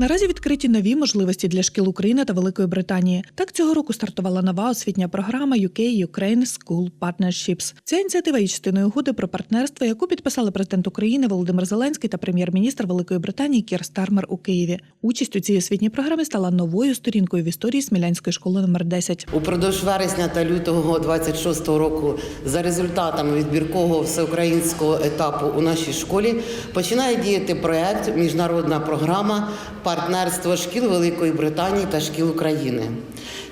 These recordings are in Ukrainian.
Наразі відкриті нові можливості для шкіл України та Великої Британії. Так цього року стартувала нова освітня програма UK Ukraine School Partnerships. Ця ініціатива є частиною угоди про партнерство, яку підписали президент України Володимир Зеленський та прем'єр-міністр Великої Британії Кір Стармер у Києві. Участь у цій освітній програмі стала новою сторінкою в історії Смілянської школи номер 10. Упродовж вересня та лютого 26-го року за результатами відбіркового всеукраїнського етапу у нашій школі починає діяти проект Міжнародна програма партнерство шкіл Великої Британії та шкіл України.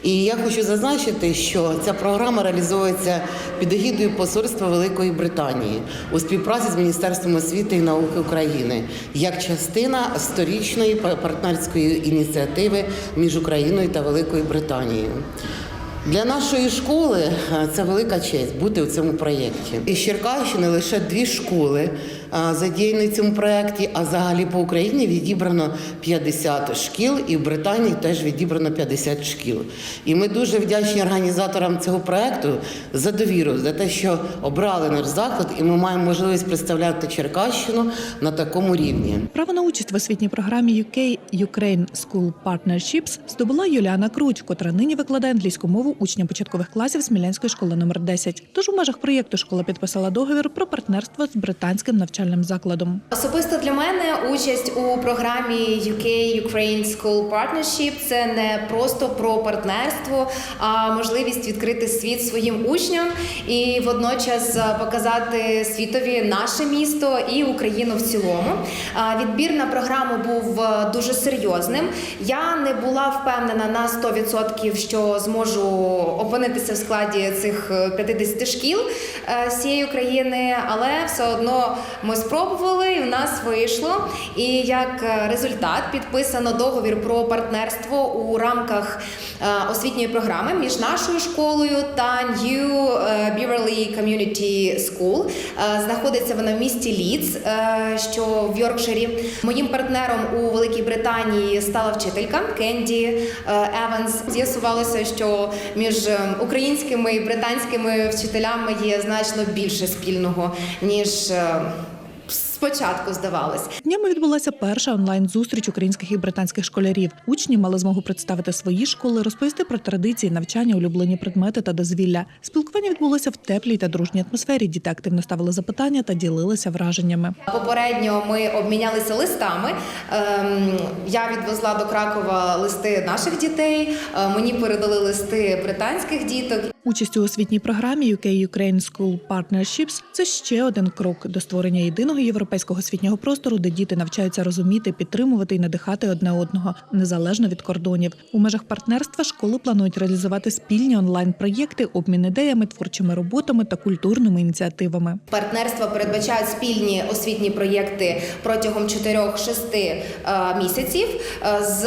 І я хочу зазначити, що ця програма реалізовується під егідою Посольства Великої Британії у співпраці з Міністерством освіти і науки України як частина сторічної партнерської ініціативи між Україною та Великою Британією. Для нашої школи е, це велика честь бути у цьому проєкті. Із Черкащини лише дві школи задіяні в цьому проєкті, а взагалі по Україні відібрано 50 шкіл, і в Британії теж відібрано 50 шкіл. І ми дуже вдячні організаторам цього проєкту за довіру, за те, що обрали наш заклад, і ми маємо можливість представляти Черкащину на такому рівні. Право на участь в освітній програмі UK Ukraine School Partnerships здобула Юліана Круть, котра нині викладає англійську мову учням початкових класів Смілянської школи номер 10. Тож у межах проєкту школа підписала договір про партнерство з британським навчальним закладом. Особисто для мене участь у програмі UK Ukraine School Partnership – це не просто про партнерство, а можливість відкрити світ своїм учням і водночас показати світові наше місто і Україну в цілому. Відбір на програму був е, дуже серйозним. Я не була впевнена на 100%, що зможу опинитися в складі цих е, 50 шкіл е, з цієї країни, але все одно ми спробували, і в нас вийшло. І як е, результат підписано договір про партнерство у рамках е, освітньої програми між нашою школою та New е, Beverly Community School. Знаходиться вона в місті е, що в Йоркширі. Моїм партнером у Великій Британії стала вчителька Кенді Еванс. З'ясувалося, що між українськими і британськими вчителями є значно більше спільного ніж. Спочатку здавалось. Днями відбулася перша онлайн-зустріч українських і британських школярів. Учні мали змогу представити свої школи, розповісти про традиції, навчання, улюблені предмети та дозвілля. Спілкування відбулося в теплій та дружній атмосфері. Діти активно ставили запитання та ділилися враженнями. Попередньо ми обмінялися листами. Ем, Я відвезла до Кракова листи наших дітей. е, Мені передали листи британських діток. Участь у освітній програмі UK Ukraine School Partnerships – це ще один крок до створення єдиного європейського освітнього простору, де діти навчаються розуміти, підтримувати і надихати одне одного незалежно від кордонів. У межах партнерства школи планують реалізувати спільні онлайн-проєкти, обмін ідеями, творчими роботами та культурними ініціативами. Партнерства передбачають спільні освітні проєкти протягом 4-6 е, місяців е, з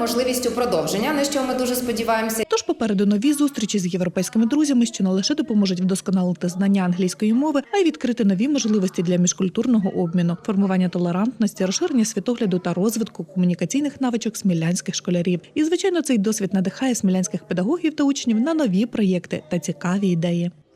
можливістю продовження, на що ми дуже сподіваємося. Тож попереду нові зустрічі з європейськими друзями, що не лише допоможуть вдосконалити знання англійської мови, а й відкрити нові можливості для міжкультурного обміну, формування толерантності, розширення світогляду та розвитку комунікаційних навичок смілянських школярів. І звичайно, цей досвід надихає смілянських педагогів та учнів на нові проєкти та цікаві ідеї.